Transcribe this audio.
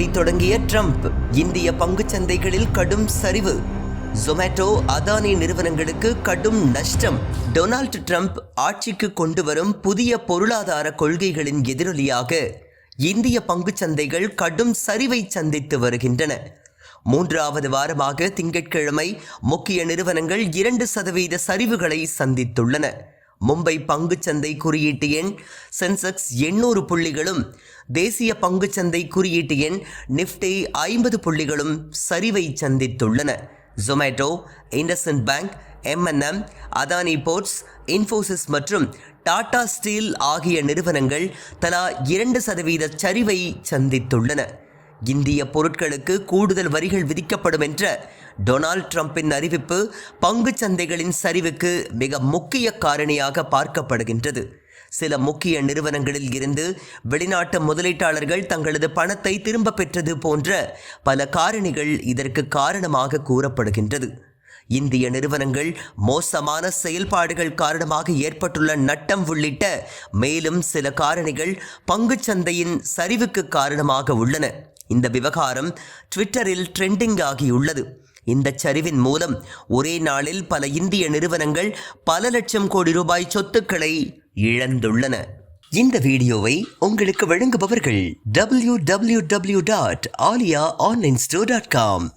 பயணத்தை தொடங்கிய ட்ரம்ப் இந்திய பங்குச் சந்தைகளில் கடும் சரிவு. ஜொமேட்டோ அதானி நிறுவனங்களுக்கு கடும் நஷ்டம். டொனால்ட் ட்ரம்ப் ஆட்சிக்கு கொண்டு வரும் புதிய பொருளாதார கொள்கைகளின் எதிரொலியாக இந்திய பங்குச் சந்தைகள் கடும் சரிவை சந்தித்து வருகின்றன. மூன்றாவது வாரமாக திங்கட்கிழமை முக்கிய நிறுவனங்கள் இரண்டு சதவீத சரிவுகளை சந்தித்துள்ளன. மும்பை பங்குச்சந்தை குறியீட்டு எண் சென்செக்ஸ் எண்ணூறு புள்ளிகளும் தேசிய பங்குச்சந்தை குறியீட்டு எண் நிஃப்டி ஐம்பது புள்ளிகளும் சரிவை சந்தித்துள்ளன. Zomato IndusInd bank MNM Adani ports Infosys மற்றும் டாடா ஸ்டீல் ஆகிய நிறுவனங்கள் தலா இரண்டு சதவீத சரிவை சந்தித்துள்ளன. இந்திய பொருட்களுக்கு கூடுதல் வரிகள் விதிக்கப்படும் என்ற டொனால்ட் ட்ரம்பின் அறிவிப்பு பங்குச் சந்தைகளின் சரிவுக்கு மிக முக்கிய காரணியாக பார்க்கப்படுகின்றது. சில முக்கிய நிறுவனங்களில் இருந்து வெளிநாட்டு முதலீட்டாளர்கள் தங்களது பணத்தை திரும்ப பெற்றது போன்ற பல காரணிகள் இதற்கு காரணமாக கூறப்படுகின்றது. இந்திய நிறுவனங்கள் மோசமான செயல்பாடுகள் காரணமாக ஏற்பட்டுள்ள நட்டம் உள்ளிட்ட மேலும் சில காரணிகள் பங்குச் சந்தையின் சரிவுக்கு காரணமாக உள்ளன. இந்த விவகாரம் ட்விட்டரில் ட்ரெண்டிங் ஆகியுள்ளது. இந்த சரிவின் மூலம் ஒரே நாளில் பல இந்திய நிறுவனங்கள் பல லட்சம் கோடி ரூபாய் சொத்துக்களை இழந்துள்ளன. இந்த வீடியோவை உங்களுக்கு வழங்குபவர்கள் W W W dot Aaliya online store dot com